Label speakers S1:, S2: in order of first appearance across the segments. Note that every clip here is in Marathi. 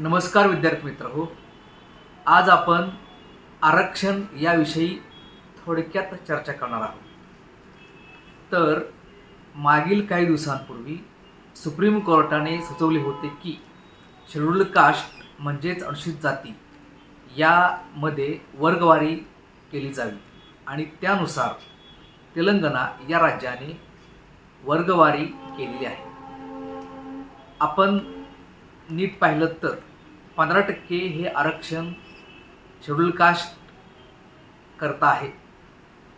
S1: नमस्कार विद्यार्थी मित्र हो आज आपण आरक्षण याविषयी थोडक्यात चर्चा करणार आहोत. तर मागील काही दिवसांपूर्वी सुप्रीम कोर्टाने सुचवले होते की शेड्युल्ड कास्ट म्हणजेच अनुसूचित जाती यामध्ये वर्गवारी केली जावी आणि त्यानुसार तेलंगणा या राज्याने वर्गवारी केलेली आहे. आपण नीट पाहिलं तर पंधरा टक्के हे आरक्षण शेड्यूल कास्ट करता आहे.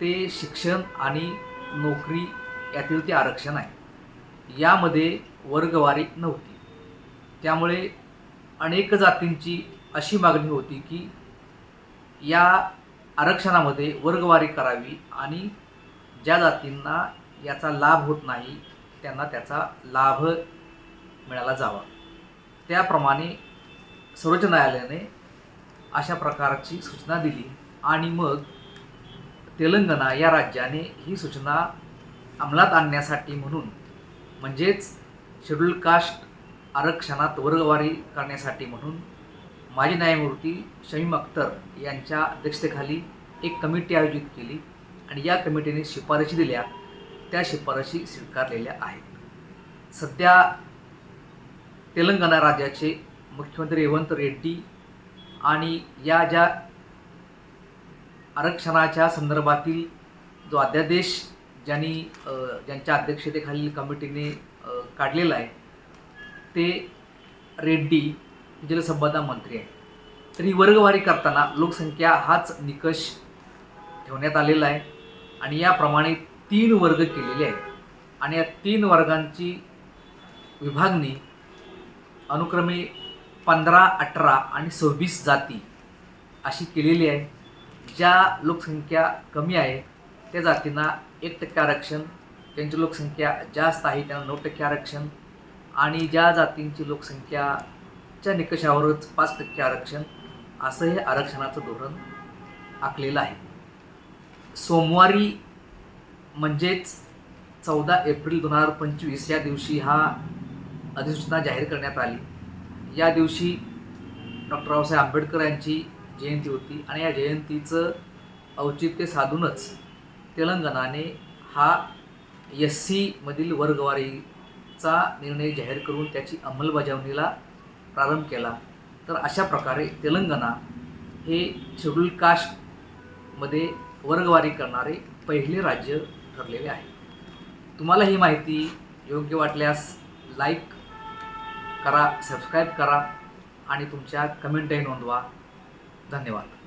S1: ते शिक्षण आणि नोकरी यातील ते आरक्षण आहे. यामध्ये वर्गवारी नव्हती. त्यामुळे अनेक जातींची अशी मागणी होती की या आरक्षणामध्ये वर्गवारी करावी आणि ज्या जातींना याचा लाभ होत नाही त्यांना त्याचा लाभ मिळाला जावा. त्याप्रमाणे सर्वोच्च न्यायालयाने अशा प्रकारची सूचना दिली आणि मग तेलंगणा या राज्याने ही सूचना अंमलात आणण्यासाठी म्हणून म्हणजेच शेड्यूल कास्ट आरक्षणात वर्गवारी करण्यासाठी म्हणून माजी न्यायमूर्ती शमीम अख्तर यांच्या अध्यक्षतेखाली एक कमिटी आयोजित केली आणि या कमिटीने शिफारशी दिल्या. त्या शिफारशी स्वीकारलेल्या आहेत. सध्या तेलंगणा राज्याचे मुख्यमंत्री रेवंत रेड्डी आणि या ज्या आरक्षणाच्या संदर्भातील जो अध्यादेश ज्यांनी ज्यांच्या अध्यक्षतेखालील कमिटीने काढलेला आहे ते रेड्डी जलसंपदा मंत्री आहे तर ही वर्गवारी करताना लोकसंख्या हाच निकष ठेवण्यात आलेला आहे आणि याप्रमाणे तीन वर्ग केलेले आहेत. आणि या तीन वर्गांची विभागणी अनुक्रमे पंधरा अठरा आणि सव्वीस जाती अशी केलेली आहे. ज्या लोकसंख्या कमी आहे त्या जातींना एक टक्के आरक्षण त्यांची लोकसंख्या जास्त आहे त्यांना नऊ टक्के आरक्षण आणि ज्या जातींची लोकसंख्याच्या निकषावरच पाच टक्के आरक्षण असं हे आरक्षणाचं धोरण आखलेलं आहे. सोमवारी म्हणजेच चौदा एप्रिल दोन हजार पंचवीस या दिवशी हा अधिसूचना जाहीर करण्यात आली. या दिवशी डॉक्टर बाबासाहेब आंबेडकर यांची जयंती होती आणि या जयंतीचं औचित्य साधूनच तेलंगणाने हा एस सीमधील वर्गवारीचा निर्णय जाहीर करून त्याची अंमलबजावणीला प्रारंभ केला. तर अशा प्रकारे तेलंगणा हे शेड्यूल कास्टमध्ये वर्गवारी करणारे पहिले राज्य ठरलेले आहे. तुम्हाला ही माहिती योग्य वाटल्यास लाईक करा सबस्क्राईब करा आणि तुमच्या कमेंटही नोंदवा. धन्यवाद.